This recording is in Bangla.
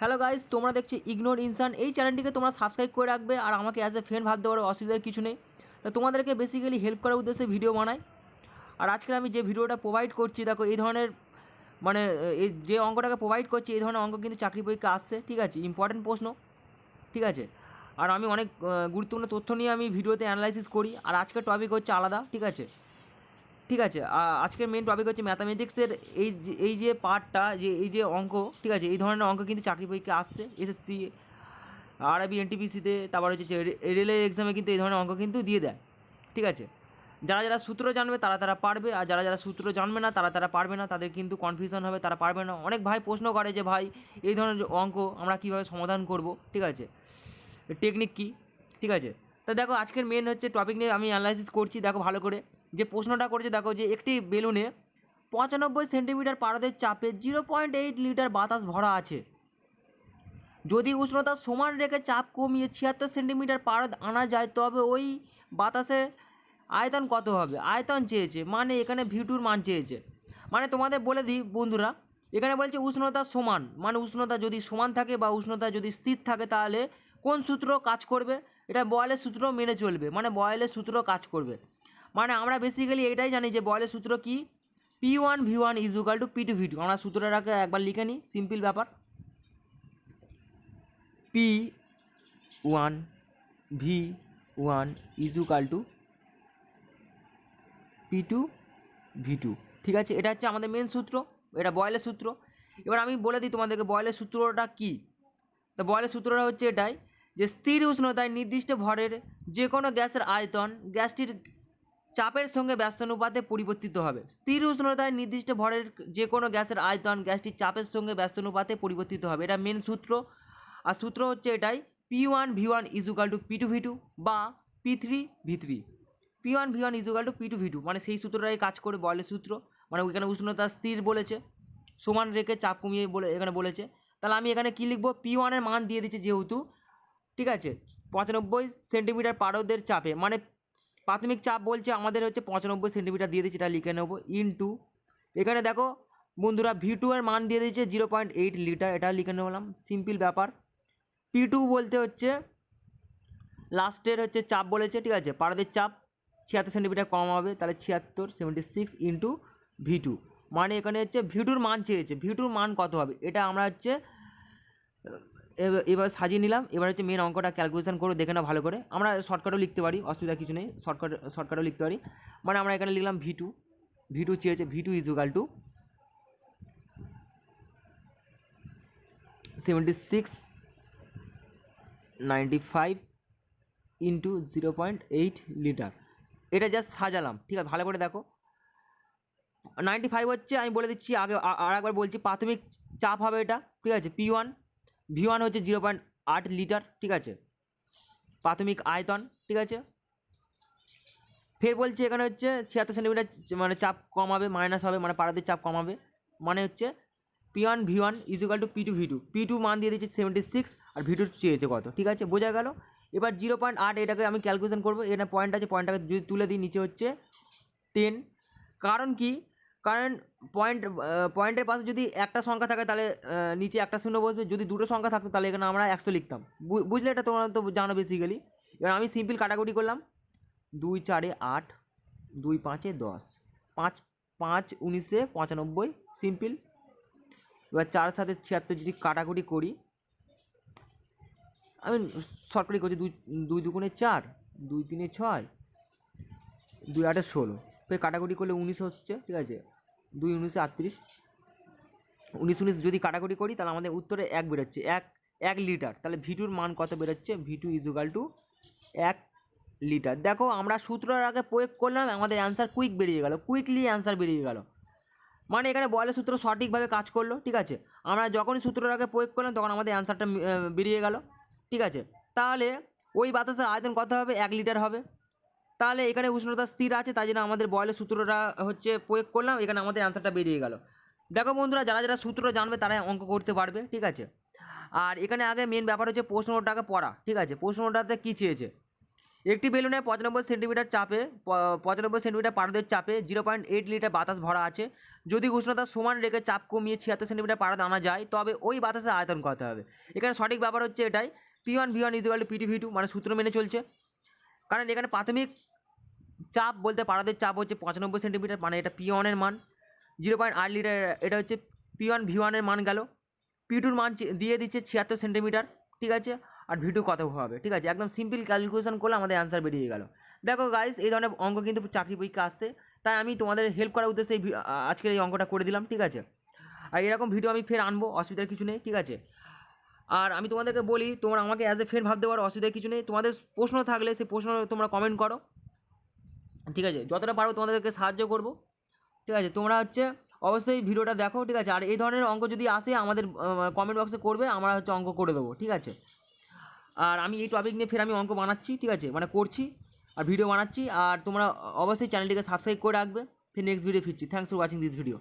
হ্যালো গাইস তোমরা দেখছি ইগনোর ইনসান এই চ্যানেলটিকে তোমরা সাবস্ক্রাইব করে রাখবে আর আমাকে অ্যাজ এ ফ্রেন্ড ভাবতে পারো, অসুবিধার কিছু নেই। তো তোমাদেরকে বেসিক্যালি হেল্প করার উদ্দেশ্যে ভিডিও বানাই। আর আজকে আমি যে ভিডিওটা প্রোভাইড করছি, দেখো এই ধরনের মানে এই যে অঙ্কটাকে প্রোভাইড করছি, এই ধরনের অঙ্ক কিন্তু চাকরি পরীক্ষা আসছে, ঠিক আছে? ইম্পর্টেন্ট প্রশ্ন, ঠিক আছে? আর আমি অনেক গুরুত্বপূর্ণ তথ্য নিয়ে আমি ভিডিওতে অ্যানালাইসিস করি। আর আজকের টপিক হচ্ছে আলাদা, ঠিক আছে? ঠিক আছে আজকের মেন টপিক হচ্ছে ম্যাথামেটিক্সের এই এই যে পার্টটা যে, এই যে অঙ্ক, ঠিক আছে? এই ধরনের অঙ্ক কিন্তু চাকরি পরীক্ষা আসছে এসএসসি আরআইবি এনটিপিসিতে তারপর হচ্ছে রেলের এক্সামে কিন্তু এই ধরনের অঙ্ক কিন্তু দিয়ে দেয়, ঠিক আছে? যারা যারা সূত্র জানবে, তারা তারা পারবে, আর যারা যারা সূত্র জানবে না, তারা তারা পারবে না, তাদের কিন্তু কনফিউশন হবে, তারা পারবে না। অনেক ভাই প্রশ্ন করে যে, ভাই, এই ধরনের অঙ্ক আমরা কীভাবে সমাধান করব? ঠিক আছে? টেকনিক কী? ঠিক আছে? তা দেখো, আজকের মেন হচ্ছে টপিক নিয়ে আমি অ্যানালাইসিস করছি, দেখো ভালো করে। যে প্রশ্নটা করেছে, দেখো যে একটি বেলুনে পঁচানব্বই সেন্টিমিটার পারদের চাপে জিরো পয়েন্ট এইট লিটার বাতাস ভরা আছে। যদি উষ্ণতা সমান রেখে চাপ কমিয়ে ছিয়াত্তর সেন্টিমিটার পারদ আনা যায়, তবে ওই বাতাসে আয়তন কত হবে? আয়তন চেয়েছে মানে এখানে ভিটুর মান চেয়েছে। মানে তোমাদের বলে দিই, বন্ধুরা, এখানে বলছে উষ্ণতা সমান মানে উষ্ণতা যদি সমান থাকে বা উষ্ণতা যদি স্থির থাকে, তাহলে কোন সূত্র কাজ করবে? এটা বয়েলের সূত্র মেনে চলবে মানে বয়েলের সূত্র কাজ করবে। মানে আমরা বেসিক্যালি এটাই জানি যে বয়েলের সূত্র কি? P one V one equal to P two V two আমরা সূত্রটাকে একবার লিখে নিই সিম্পল ব্যাপার। P one V one equal to P two V two ঠিক আছে? এটা হচ্ছে আমাদের মেন সূত্র, এটা বয়েলের সূত্র। এবার আমি বলে দিই তোমাদেরকে বয়েলের সূত্রটা কী? তো বয়েলের সূত্রটা হচ্ছে এটাই যে স্থির উষ্ণতায় নির্দিষ্ট ভরের যে কোনো গ্যাসের আয়তন, গ্যাসটির চাপের সঙ্গে ব্যস্ত অনুপাতে পরিবর্তিত হবে। স্থির উষ্ণতায় নির্দিষ্ট ভরের যে কোনো গ্যাসের আয়তন গ্যাসটির চাপের সঙ্গে ব্যস্ত অনুপাতে পরিবর্তিত হবে। এটা মেন সূত্র। আর সূত্র হচ্ছে এটাই P one V one equal to P two V two বা P three V three P one V one equal to P two V two মানে সেই সূত্রটাই কাজ করে বয়লের সূত্র। মানে ওইখানে উষ্ণতা স্থির বলেছে, সমান রেখে চাপ কমিয়ে বলে, এখানে বলেছে। তাহলে আমি এখানে কী লিখব? পি ওয়ানের মান দিয়ে দিচ্ছে যেহেতু, ঠিক আছে? পঁচানব্বই সেন্টিমিটার পারদের চাপে মানে প্রাথমিক চাপ বলছে আমাদের হচ্ছে পঁচানব্বই সেন্টিমিটার দিয়ে দিচ্ছে, এটা লিখে নেব ইন্টু এখানে দেখো, বন্ধুরা ভি টু এর মান দিয়ে দিচ্ছে জিরো পয়েন্ট এইট লিটার এটা লিখে নিলাম সিম্পল ব্যাপার। পি টু বলতে হচ্ছে লাস্টের হচ্ছে চাপ বলেছে, ঠিক আছে, পারদের চাপ ছিয়াত্তর সেন্টিমিটার কম হবে, তাহলে ছিয়াত্তর seventy six into V two মানে এখানে হচ্ছে ভি টুর মান চেয়েছে ভি টুর মান কত হবে, এটা আমরা হচ্ছে এবার- সাজিয়ে নিলাম। এবার হচ্ছে মেন অঙ্কটা ক্যালকুলেশন করে দেখে না ভালো করে। আমরা শর্টকাটও লিখতে পারি, অসুবিধা কিছু নেই। শর্টকাট শর্টকাটও লিখতে পারি। মানে আমরা এখানে লিখলাম ভি টু ভি টু চেয়েছে V two equal to seventy six ninety five into zero point eight litre এটা জাস্ট সাজালাম। ঠিক আছে, ভালো করে দেখো। নাইনটি ফাইভ হচ্ছে, আমি বলে দিচ্ছি, আগে আর একবার বলছি, প্রাথমিক চাপ হবে এটা। ঠিক আছে পি ওয়ান ভি ওয়ান হচ্ছে জিরো পয়েন্ট আট লিটার ঠিক আছে? প্রাথমিক আয়তন, ঠিক আছে? ফের বলছি এখানে হচ্ছে ছিয়াত্তর সেন্টিমিটার মানে চাপ কমাবে মাইনাস হবে মানে পাড়াদের চাপ কমাবে। মানে হচ্ছে P one V one equal to P two V two P two মান দিয়ে দিচ্ছে সেভেন্টি সিক্স আর ভি টু চেয়েছে কত, ঠিক আছে? বোঝা গেল? এবার জিরো পয়েন্ট আট এটাকে আমি ক্যালকুলেশন করব। এটা পয়েন্ট আছে পয়েন্টটাকে যদি তুলে দিই, নিচে হচ্ছে টেন কারণ কি? কারণ পয়েন্ট পয়েন্টের পাশে যদি একটা সংখ্যা থাকে তাহলে নিচে একটা শূন্য বসবে। যদি দুটো সংখ্যা থাকতো তাহলে এখানে আমরা একশো লিখতাম। বুঝলে এটা তোমরা তো জানো বেসিক্যালি এবার আমি সিম্পল কাটাকুটি করলাম। দুই চারে আট, দুই পাঁচে দশ। পাঁচ পাঁচ উনিশে পঁচানব্বই সিম্পল এবার চার সাথে ছিয়াত্তর যদি কাটাকুটি করি, আমি শর্টকাটি করছি, দুই দুই দুগুণে চার, দুই তিনে ছয়, দুই আটে ষোলো। ফের কাটাকুটি করলে উনিশ হচ্ছে, ঠিক আছে? দুই উনিশে আটত্রিশ। উনিশ উনিশ যদি কাটাকুটি করি, তাহলে আমাদের উত্তরে এক বেরোচ্ছে। এক এক লিটার তাহলে ভিটুর মান কত বেরোচ্ছে? ভিটু ইজুগাল টু এক লিটার দেখো, আমরা সূত্রের আগে প্রয়োগ করলাম, আমাদের অ্যান্সার কুইক বেরিয়ে গেল। কুইকলি অ্যান্সার বেরিয়ে গেল। মানে এখানে বলে সূত্র সঠিকভাবে কাজ করল, ঠিক আছে? আমরা যখনই সূত্রের আগে প্রয়োগ করলাম, তখন আমাদের অ্যান্সারটা বেরিয়ে গেল, ঠিক আছে? তাহলে ওই বাতাসের আয়তন কত হবে? এক লিটার হবে। তাহলে এখানে উষ্ণতা স্থির আছে, তাই জন্য আমাদের বয়লের সূত্রটা হচ্ছে প্রয়োগ করলাম, এখানে আমাদের অ্যান্সারটা বেরিয়ে গেল। দেখো বন্ধুরা, যারা যারা সূত্র জানবে তারাই অঙ্ক করতে পারবে, ঠিক আছে? আর এখানে আগে মেন ব্যাপার হচ্ছে প্রশ্নটাকে পড়া, ঠিক আছে? প্রশ্নটাতে কী চেয়েছে? একটি বেলুনে পঁচানব্বই সেন্টিমিটার চাপে পঁচানব্বই সেন্টিমিটার পারদের চাপে জিরো পয়েন্ট এইট লিটার বাতাস ভরা আছে। যদি উষ্ণতা সমান রেখে চাপ কমিয়ে ছিয়াত্তর সেন্টিমিটার পারদ আনা যায়, তবে ওই বাতাসের আয়তন করতে হবে। এখানে সঠিক ব্যাপার হচ্ছে এটাই P one V one equal to P two V two মানে সূত্র মেনে চলছে। কারণ এখানে প্রাথমিক চাপ বলতে পারদের চাপ হচ্ছে পঁচানব্বই সেন্টিমিটার মানে এটা পি ওয়ানের মান। জিরো পয়েন্ট আট লিটার, এটা হচ্ছে পি ওয়ান ভি ওয়ানের মান গেল। পি টুর মান দিয়ে দিচ্ছে ছিয়াত্তর সেন্টিমিটার, ঠিক আছে? আর ভি টু কত হবে, ঠিক আছে? একদম সিম্পল ক্যালকুলেশন করলে আমাদের অ্যান্সার বেরিয়ে গেল। দেখো গাইস এই ধরনের অঙ্ক কিন্তু চাকরি পরীক্ষা আসছে। তাই আমি তোমাদের হেল্প করার উদ্দেশ্যে আজকের এই অঙ্কটা করে দিলাম, ঠিক আছে? আর এরকম ভিডিও আমি ফের আনব, অসুবিধার কিছু নেই, ঠিক আছে? আর আমি তোমাদেরকে বলি, তোমরা আমাকে অ্যাজ এ ফ্রেন্ড ভাবতে পারো, অসুবিধার কিছু নেই। তোমাদের প্রশ্ন থাকলে সেই প্রশ্ন তোমরা কমেন্ট করো। ঠিক আছে? যতটা পারব তোমাদেরকে সাহায্য করব। ঠিক আছে? তোমরা হচ্ছে অবশ্যই ভিডিওটা দেখো, ঠিক আছে? আর এই ধরনের অঙ্ক যদি আসে, আমাদের কমেন্ট বক্সে করবে, আমরা হচ্ছে অঙ্ক করে দেবো, ঠিক আছে? আর আমি এই টপিক নিয়ে ফের আমি অঙ্ক বানাচ্ছি, ঠিক আছে? মানে করছি, আর ভিডিও বানাচ্ছি, আর তোমরা অবশ্যই চ্যানেলটিকে সাবস্ক্রাইব করে রাখবে। ফির নেক্সট ভিডিও ফিরছি। Thanks for watching this video